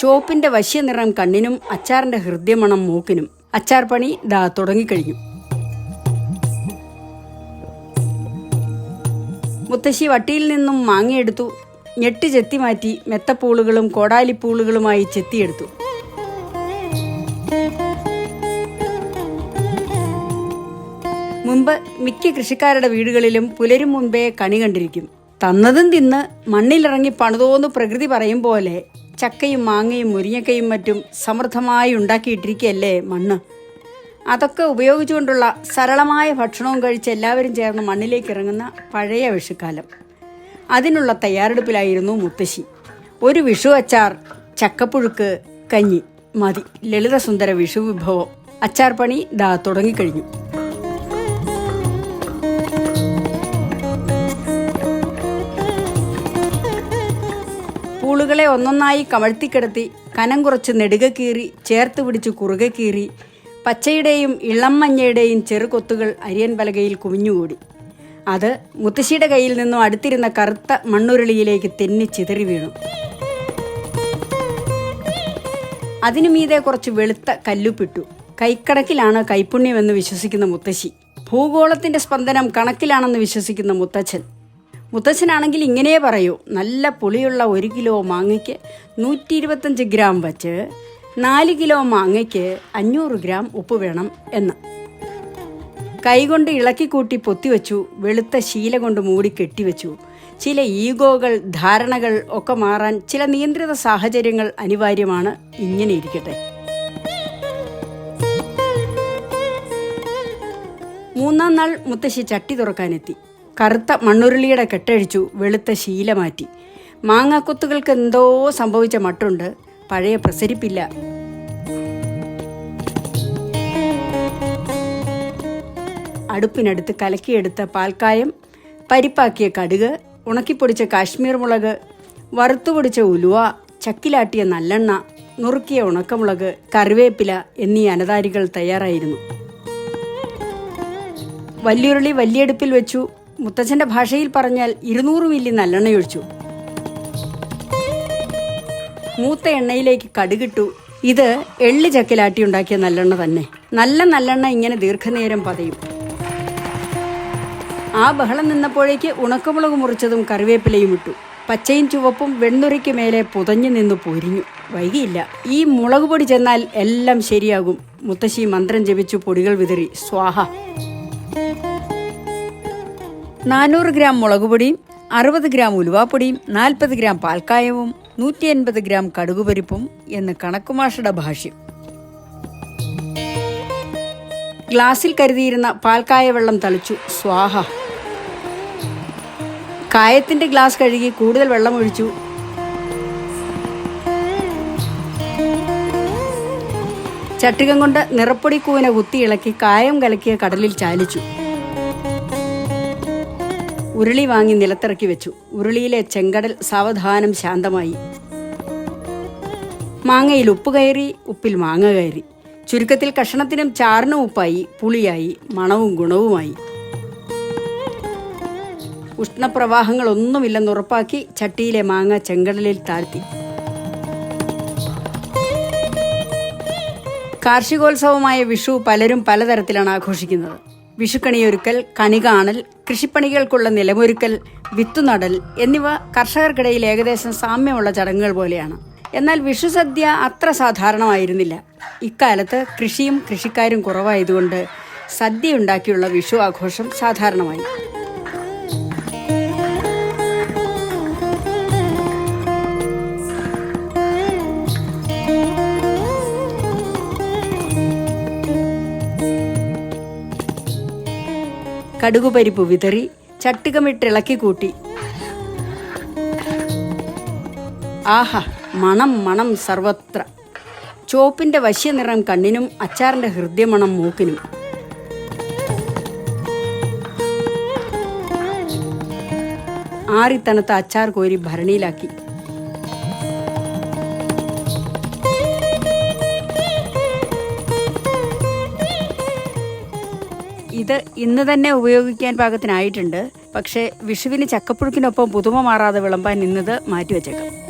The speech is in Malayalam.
ചോപ്പിന്റെ വശ്യനിറം കണ്ണിനും അച്ചാറിന്റെ ഹൃദ്യമണം മൂക്കിനും. അച്ചാർ പണി ദാ തുടങ്ങിക്കഴിഞ്ഞു. മുത്തശ്ശി വട്ടിയിൽ നിന്നും മാങ്ങയെടുത്തു. ഞെട്ട് ചെത്തി മാറ്റി മെത്തപ്പൂളുകളും കോടാലിപ്പൂളുകളുമായി ചെത്തിയെടുത്തു. മുമ്പ് മിക്ക കൃഷിക്കാരുടെ വീടുകളിലും പുലരും മുൻപേ കണി കണ്ടിരിക്കും. തന്നതും തിന്ന് മണ്ണിലിറങ്ങി പണിതോന്ന് പ്രകൃതി പറയും പോലെ ചക്കയും മാങ്ങയും മുരിങ്ങക്കയും മറ്റും സമൃദ്ധമായി ഉണ്ടാക്കിയിട്ടിരിക്കുകയല്ലേ മണ്ണ്? അതൊക്കെ ഉപയോഗിച്ചുകൊണ്ടുള്ള സരളമായ ഭക്ഷണവും കഴിച്ച് എല്ലാവരും ചേർന്ന് മണ്ണിലേക്ക് ഇറങ്ങുന്ന പഴയ വിഷുക്കാലം. അതിനുള്ള തയ്യാറെടുപ്പിലായിരുന്നു മുത്തശ്ശി. ഒരു വിഷു അച്ചാർ ചക്കപ്പുഴുക്ക് കഞ്ഞി മതി. ലളിതസുന്ദര വിഷു വിഭവം അച്ചാർ പണി ദാ തുടങ്ങിക്കഴിഞ്ഞു. പൂളുകളെ ഒന്നൊന്നായി കമഴ്ത്തിക്കിടത്തി കനം കുറച്ച് നെടുക കീറി ചേർത്ത് പിടിച്ച് കുറുകെ കീറി പച്ചയുടെയും ഇളം മഞ്ഞയുടെയും ചെറുകൊത്തുകൾ അരിയൻ പലകയിൽ കുമിഞ്ഞുകൂടി. അത് മുത്തശ്ശിയുടെ കയ്യിൽ നിന്നും അടുത്തിരുന്ന കറുത്ത മണ്ണുരുളിയിലേക്ക് തെന്നി ചിതറി വീണു. അതിനു മീതെ കുറച്ച് വെളുത്ത കല്ലുപ്പിട്ടു. കൈക്കണക്കിലാണ് കൈപ്പുണ്യമെന്ന് വിശ്വസിക്കുന്ന മുത്തശ്ശി. ഭൂഗോളത്തിന്റെ സ്പന്ദനം കണക്കിലാണെന്ന് വിശ്വസിക്കുന്ന മുത്തച്ഛൻ. മുത്തച്ഛനാണെങ്കിൽ ഇങ്ങനെ പറയൂ. നല്ല പുളിയുള്ള ഒരു കിലോ മാങ്ങയ്ക്ക് നൂറ്റി ഇരുപത്തഞ്ച് ഗ്രാം വച്ച് നാല് കിലോ മാങ്ങയ്ക്ക് അഞ്ഞൂറ് ഗ്രാം ഉപ്പ് വേണം എന്ന്. കൈകൊണ്ട് ഇളക്കിക്കൂട്ടി പൊത്തിവെച്ചു വെളുത്ത ശീല കൊണ്ട് മൂടി കെട്ടിവെച്ചു ചില ഈഗോകൾ ധാരണകൾ ഒക്കെ മാറാൻ ചില നിയന്ത്രിത സാഹചര്യങ്ങൾ അനിവാര്യമാണ് ഇങ്ങനെ ഇരിക്കട്ടെ. മൂന്നാം നാൾ മുത്തശ്ശി ചട്ടി തുറക്കാനെത്തി. കറുത്ത മണ്ണുരുളിയുടെ കെട്ടഴിച്ചു വെളുത്ത ശീല മാറ്റി. മാങ്ങാക്കൊത്തുകൾക്ക് എന്തോ സംഭവിച്ച മട്ടുണ്ട്. പഴയ പ്രസരിപ്പില്ല. അടുപ്പിനടുത്ത് കലക്കിയെടുത്ത പാൽക്കായം പരിപ്പാക്കിയ കടുക് ഉണക്കിപ്പൊടിച്ച കാശ്മീർ മുളക് വറുത്തുപൊടിച്ച ഉലുവ ചക്കിലാട്ടിയ നല്ലെണ്ണ നുറുക്കിയ ഉണക്കമുളക് കറിവേപ്പില എന്നീ അനതാരികൾ തയ്യാറായിരുന്നു. വല്യുരുളി വലിയടുപ്പിൽ വെച്ചു. മുത്തച്ഛന്റെ ഭാഷയിൽ പറഞ്ഞാൽ ഇരുന്നൂറ് മില്ലി നല്ലെണ്ണയൊഴിച്ചു. മൂത്ത എണ്ണയിലേക്ക് കടുകിട്ടു. ഇത് എള്ളി ചക്കിലാട്ടി ഉണ്ടാക്കിയ നല്ലെണ്ണ തന്നെ. നല്ല നല്ലെണ്ണ ഇങ്ങനെ ദീർഘനേരം പതയും. ആ ബഹളം നിന്നപ്പോഴേക്ക് ഉണക്കമുളക് മുറിച്ചതും കറിവേപ്പിലയും ഇട്ടു. പച്ചയും ചുവപ്പും വെണ്ണുരയ്ക്ക് മേലെ പുതഞ്ഞു നിന്ന് പൊരിഞ്ഞു. വൈകിയില്ല. ഈ മുളക് പൊടി ചെന്നാൽ എല്ലാം ശരിയാകും. മുത്തശ്ശി മന്ത്രം ജപിച്ചു പൊടികൾ വിതറി. സ്വാഹ. നാനൂറ് ഗ്രാം മുളകുപൊടിയും അറുപത് ഗ്രാം ഉലുവാപ്പൊടിയും നാൽപ്പത് ഗ്രാം പാൽക്കായവും നൂറ്റി അൻപത് ഗ്രാം കടുകുപരിപ്പും എന്ന് കണക്കുമാഷയുടെ ഭാഷ്യം. ഗ്ലാസിൽ കരുതിയിരുന്ന പാൽക്കായ വെള്ളം തളിച്ചു. സ്വാഹ. കായത്തിന്റെ ഗ്ലാസ് കഴുകി കൂടുതൽ വെള്ളം ഒഴിച്ചു. ചട്ടികം കൊണ്ട് നിറപ്പൊടി കൂവിനെ കുത്തി ഇളക്കി കായം കലക്കിയ കടലിൽ ചാലിച്ചു. ഉരുളി വാങ്ങി നിലത്തിറക്കി വെച്ചു. ഉരുളിയിലെ ചെങ്കടൽ സാവധാനം ശാന്തമായി. മാങ്ങയിൽ ഉപ്പ് കയറി ഉപ്പിൽ മാങ്ങ കയറി. ചുരുക്കത്തിൽ കഷണത്തിനും ചാറിനും ഉപ്പായി പുളിയായി മണവും ഗുണവുമായി. ഉഷ്ണപ്രവാഹങ്ങളൊന്നുമില്ലെന്ന് ഉറപ്പാക്കി ചട്ടിയിലെ മാങ്ങ ചെങ്കടലിൽ താഴ്ത്തി. കാർഷികോത്സവമായ വിഷു പലരും പലതരത്തിലാണ് ആഘോഷിക്കുന്നത്. വിഷുക്കണിയൊരുക്കൽ കണി കാണൽ കൃഷിപ്പണികൾക്കുള്ള നിലമൊരുക്കൽ വിത്തുനടൽ എന്നിവ കർഷകർക്കിടയിൽ ഏകദേശം സാമ്യമുള്ള ചടങ്ങുകൾ പോലെയാണ്. എന്നാൽ വിഷുസദ്യ അത്ര സാധാരണമായിരുന്നില്ല. ഇക്കാലത്ത് കൃഷിയും കൃഷിക്കാരും കുറവായതുകൊണ്ട് സദ്യ ഉണ്ടാക്കിയുള്ള വിഷു ആഘോഷം സാധാരണമായി. കടുകുപരിപ്പ് വിതറി ചട്ടുകമിട്ടിളക്കി കൂട്ടി. ആഹ മണം മണം സർവത്ര. ചോപ്പിന്റെ വശ്യനിറം കണ്ണിനും അച്ചാറിന്റെ ഹൃദ്യമണം മൂക്കിനും. ആറിത്തണുത്ത അച്ചാർ കോരി ഭരണിയിലാക്കി. ഇത് ഇന്ന് തന്നെ ഉപയോഗിക്കാൻ പാകത്തിനായിട്ടുണ്ട്. പക്ഷേ വിഷുവിന് ചക്കപ്പുഴുക്കിനൊപ്പം പുതുമ മാറാതെ വിളമ്പാൻ ഇന്നത് മാറ്റിവെച്ചേക്കാം.